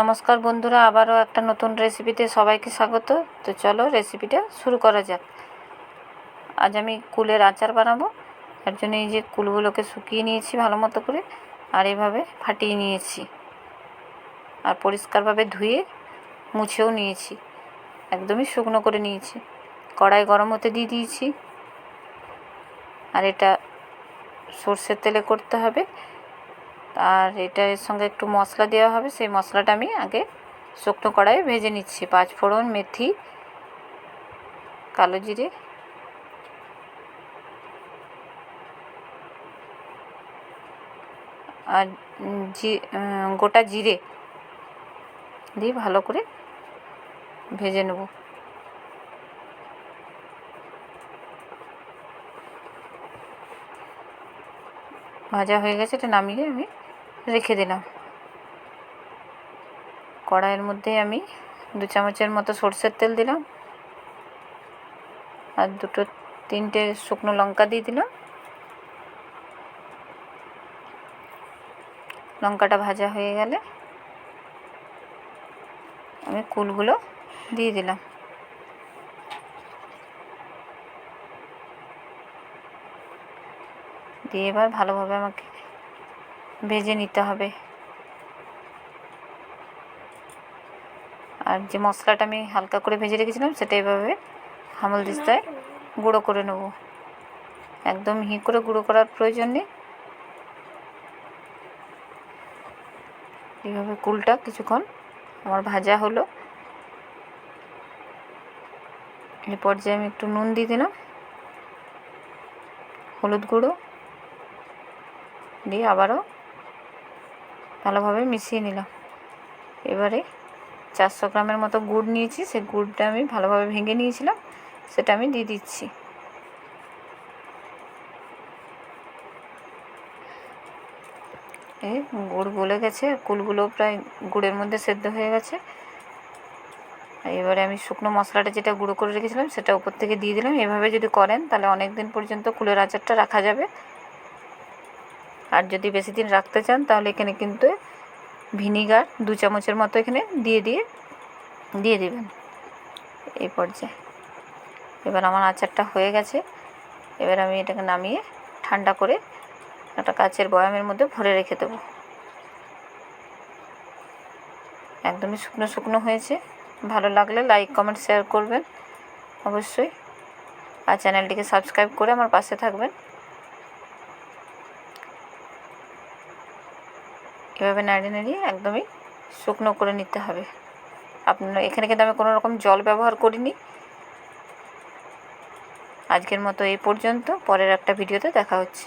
নমস্কার বন্ধুরা, আবারও একটা নতুন রেসিপিতে সবাইকে স্বাগত। তো চলো রেসিপিটা শুরু করা যাক। আজ আমি কুলের আচার বানাবো। তার জন্য এই যে কুলগুলোকে শুকিয়ে নিয়েছি ভালো মতো করে, আর এভাবে ফাটিয়ে নিয়েছি। আর পরিষ্কারভাবে ধুয়ে মুছেও নিয়েছি। একদমই শুকনো করে নিয়েছি। কড়াই গরম হতে দিয়ে দিয়েছি। আর এটা সর্ষের তেলে করতে হবে। আর এটা এর সঙ্গে একটু মশলা দেওয়া হবে। সেই মশলাটা আমি আগে শুকনো কড়াইয়ে ভেজে নিচ্ছি। পাঁচ ফোড়ন মেথি, কালো জিরে। আর জি গোটা জিরে দিয়ে ভালো করে ভেজে নেব। ভাজা হয়ে গেছে, এটা নামিয়ে আমি রেখে দিলাম। কড়াইয়ের মধ্যে আমি দু চামচের মতো সর্ষের তেল দিলাম আর দুটো তিনটে শুকনো লঙ্কা দিয়ে দিলাম। লঙ্কাটা ভাজা হয়ে গেলে আমি কুলগুলো দিয়ে দিলাম। দিয়ে এবার ভালোভাবে আমাকে ভেজে নিতে হবে। আর যে মশলাটা আমি হালকা করে ভেজে রেখেছিলাম, সেটা এভাবে হামল দিস্তায় গুঁড়ো করে নেব। একদম হি করে গুঁড়ো করার প্রয়োজন নেই। এইভাবে কুলটা কিছুক্ষণ আমার ভাজা হলো। এই পর্যায়ে আমি একটু নুন দিয়ে দিলাম। হলুদ গুঁড়ো দিয়ে আবারও ভালোভাবে মিশিয়ে নিলাম এবারে চারশো গ্রামের মতো গুড় নিয়েছি সেই গুড়টা আমি ভালোভাবে ভেঙে নিয়েছিলাম, সেটা আমি দিয়ে দিচ্ছি। এই গুড় গলে গেছে, কুলগুলো প্রায় গুড়ের মধ্যে সেদ্ধ হয়ে গেছে। এবারে আমি শুকনো মশলাটা যেটা গুঁড়ো করে রেখেছিলাম, সেটা উপর থেকে দিয়ে দিলাম। এভাবে যদি করেন, তাহলে অনেক দিন পর্যন্ত কুলের আচারটা রাখা যাবে। আর যদি বেশি দিন রাখতে চান, তাহলে এখানে কিন্তু ভিনিগার দু চামচের মতো এখানে দিয়ে দিয়ে দিয়ে দেবেন। এই পর্যায়ে। এবার আমার আচারটা হয়ে গেছে। এবার আমি এটাকে নামিয়ে ঠান্ডা করে একটা কাচের বয়ামের মধ্যে ভরে রেখে দেবো। একদমই শুকনো শুকনো হয়েছে। ভালো লাগলে লাইক, কমেন্ট, শেয়ার করবেন। অবশ্যই। আর চ্যানেলটিকে সাবস্ক্রাইব করে আমার পাশে থাকবেন। এভাবে নাড়িয়ে নাড়িয়ে একদমই শুকনো করে নিতে হবে। আপনার এখানে কিন্তু আমি কোনো রকম জল ব্যবহার করিনি। আজকের মতো এই পর্যন্ত। পরের একটা ভিডিওতে দেখা হচ্ছে।